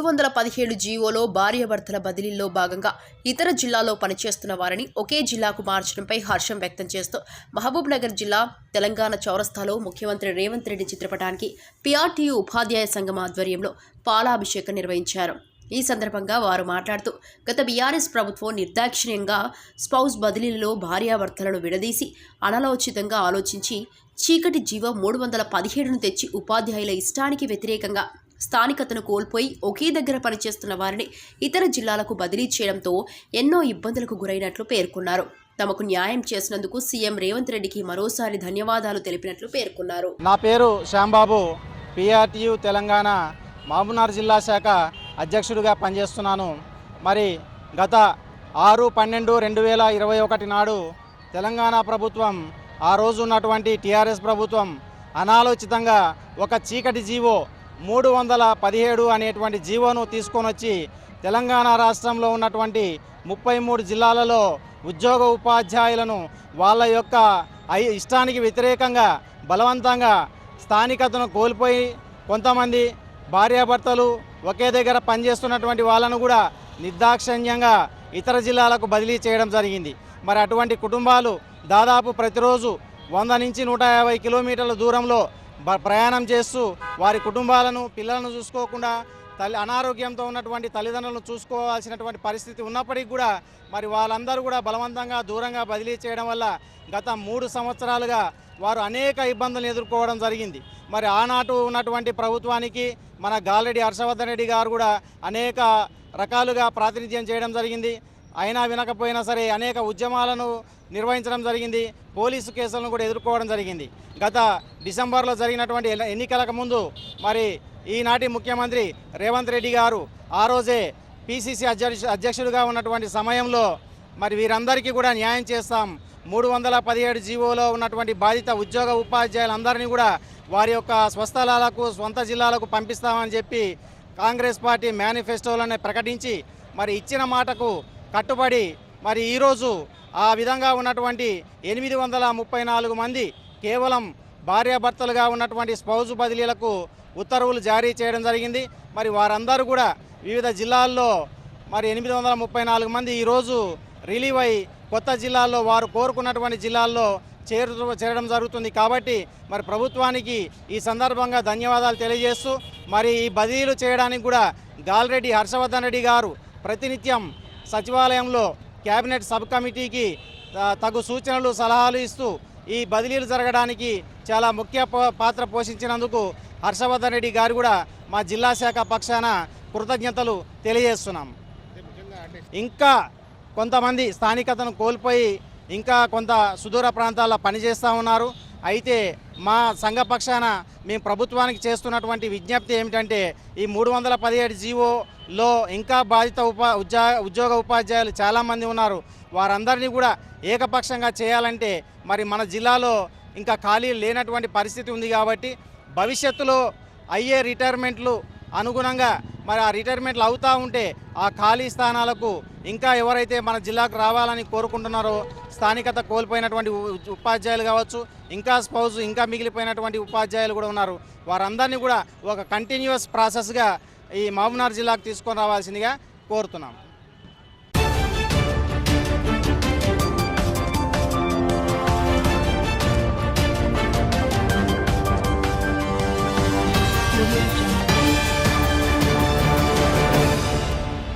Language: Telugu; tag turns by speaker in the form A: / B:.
A: మూడు వందల పదిహేడు జీవోలో భార్యాభర్తల బదిలీల్లో భాగంగా ఇతర జిల్లాలో పనిచేస్తున్న వారిని ఒకే జిల్లాకు మార్చడంపై హర్షం వ్యక్తం చేస్తూ మహబూబ్ నగర్ జిల్లా తెలంగాణ చౌరస్తాలో ముఖ్యమంత్రి రేవంత్ రెడ్డి చిత్రపటానికి పిఆర్టీయూ ఉపాధ్యాయ సంఘం ఆధ్వర్యంలో పాలాభిషేకం నిర్వహించారు. ఈ సందర్భంగా వారు మాట్లాడుతూ గత బీఆర్ఎస్ ప్రభుత్వం నిర్దాక్షిణ్యంగా స్పౌస్ బదిలీలలో భార్యాభర్తలను విడదీసి అనాలోచితంగా ఆలోచించి చీకటి జీవ మూడు వందల పదిహేడును తెచ్చి ఉపాధ్యాయుల ఇష్టానికి వ్యతిరేకంగా స్థానికతను కోల్పోయి ఒకే దగ్గర పనిచేస్తున్న వారిని ఇతర జిల్లాలకు బదిలీ చేయడంతో ఎన్నో ఇబ్బందులకు గురైనట్లు పేర్కొన్నారు. తమకు న్యాయం చేసినందుకు సీఎం రేవంత్ రెడ్డికి మరోసారి ధన్యవాదాలు తెలిపినట్లు పేర్కొన్నారు.
B: నా పేరు శ్యాంబాబు పిఆర్టీయు తెలంగాణ మహబూబ్నగర్ జిల్లా శాఖ అధ్యక్షుడిగా పనిచేస్తున్నాను. మరి గత ఆరు పన్నెండు రెండు వేల ఇరవై ఒకటి నాడు తెలంగాణ ప్రభుత్వం ఆ రోజు ఉన్నటువంటి టీఆర్ఎస్ ప్రభుత్వం అనాలోచితంగా ఒక చీకటి జీవో మూడు వందల పదిహేడు అనేటువంటి జీవోను తీసుకొని వచ్చి తెలంగాణ రాష్ట్రంలో ఉన్నటువంటి ముప్పై మూడు జిల్లాలలో ఉద్యోగ ఉపాధ్యాయులను వాళ్ళ యొక్క ఐ- ఇష్టానికి వ్యతిరేకంగా బలవంతంగా స్థానికతను కోల్పోయి కొంతమంది భార్యాభర్తలు ఒకే దగ్గర పనిచేస్తున్నటువంటి వాళ్ళను కూడా నిర్దాక్షిణ్యంగా ఇతర జిల్లాలకు బదిలీ చేయడం జరిగింది. మరి అటువంటి కుటుంబాలు దాదాపు ప్రతిరోజు వంద నుంచి నూట యాభై కిలోమీటర్ల దూరంలో ప్రయాణం చేస్తూ వారి కుటుంబాలను పిల్లలను చూసుకోకుండా తల్లి అనారోగ్యంతో ఉన్నటువంటి తల్లిదండ్రులను చూసుకోవాల్సినటువంటి పరిస్థితి ఉన్నప్పటికీ కూడా మరి వాళ్ళందరూ కూడా బలవంతంగా దూరంగా బదిలీ చేయడం వల్ల గత మూడు సంవత్సరాలుగా వారు అనేక ఇబ్బందులు ఎదుర్కోవడం జరిగింది. మరి ఆనాటు ఉన్నటువంటి ప్రభుత్వానికి మన గాలరెడ్డి హర్షవర్ధన్ రెడ్డి గారు కూడా అనేక రకాలుగా ప్రాతినిధ్యం చేయడం జరిగింది. అయినా వినకపోయినా సరే అనేక ఉద్యమాలను నిర్వహించడం జరిగింది. పోలీసు కేసులను కూడా ఎదుర్కోవడం జరిగింది. గత డిసెంబర్లో జరిగినటువంటి ఎన్నికలకు ముందు మరి ఈనాటి ముఖ్యమంత్రి రేవంత్ రెడ్డి గారు ఆ రోజే పిసిసి అధ్యక్ష అధ్యక్షుడిగా ఉన్నటువంటి సమయంలో మరి వీరందరికీ కూడా న్యాయం చేస్తాం. మూడు వందల పదిహేడు జీవోలో ఉన్నటువంటి బాధిత ఉద్యోగ ఉపాధ్యాయులందరినీ కూడా వారి యొక్క స్వస్థలాలకు సొంత జిల్లాలకు పంపిస్తామని చెప్పి కాంగ్రెస్ పార్టీ మేనిఫెస్టోలోనే ప్రకటించి మరి ఇచ్చిన మాటకు కట్టుబడి మరి ఈరోజు ఆ విధంగా ఉన్నటువంటి ఎనిమిది వందల ముప్పై నాలుగు మంది కేవలం భార్యాభర్తలుగా ఉన్నటువంటి స్పౌజు బదిలీలకు ఉత్తర్వులు జారీ చేయడం జరిగింది. మరి వారందరూ కూడా వివిధ జిల్లాల్లో మరి ఎనిమిది వందల ముప్పై నాలుగు మంది ఈరోజు రిలీవ్ అయి కొత్త జిల్లాల్లో వారు కోరుకున్నటువంటి జిల్లాల్లో చేరు చేరడం జరుగుతుంది. కాబట్టి మరి ప్రభుత్వానికి ఈ సందర్భంగా ధన్యవాదాలు తెలియజేస్తూ మరి ఈ బదిలీలు చేయడానికి కూడా గాల్రెడ్డి హర్షవర్ధన్ రెడ్డి గారు ప్రతినిత్యం సచివాలయంలో కేబినెట్ సబ్ కమిటీకి తగు సూచనలు సలహాలు ఇస్తూ ఈ బదిలీలు జరగడానికి చాలా ముఖ్య పాత్ర పోషించినందుకు హర్షవర్ధన్ రెడ్డి గారు కూడా మా జిల్లా శాఖ పక్షాన కృతజ్ఞతలు తెలియజేస్తున్నాం. ఇంకా కొంతమంది స్థానికతను కోల్పోయి ఇంకా కొంత సుదూర ప్రాంతాల్లో పనిచేస్తూ ఉన్నారు. అయితే మా సంఘ పక్షాన మేము ప్రభుత్వానికి చేస్తున్నటువంటి విజ్ఞప్తి ఏమిటంటే ఈ మూడు వందల పదిహేడు జీవో లో ఇంకా బాధిత ఉపా ఉద్యా ఉద్యోగ ఉపాధ్యాయులు చాలామంది ఉన్నారు. వారందరినీ కూడా ఏకపక్షంగా చేయాలంటే మరి మన జిల్లాలో ఇంకా ఖాళీ లేనటువంటి పరిస్థితి ఉంది కాబట్టి భవిష్యత్తులో అయ్యే రిటైర్మెంట్లు అనుగుణంగా మరి ఆ రిటైర్మెంట్లు అవుతూ ఉంటే ఆ ఖాళీ స్థానాలకు ఇంకా ఎవరైతే మన జిల్లాకు రావాలని కోరుకుంటున్నారో స్థానికత కోల్పోయినటువంటి ఉపాధ్యాయులు కావచ్చు ఇంకా స్పౌజ్ ఇంకా మిగిలిపోయినటువంటి ఉపాధ్యాయులు కూడా ఉన్నారు. వారందరినీ కూడా ఒక కంటిన్యూస్ ప్రాసెస్గా ఈ మహబూబ్నగర్ జిల్లాకు తీసుకొని రావాల్సిందిగా కోరుతున్నాం.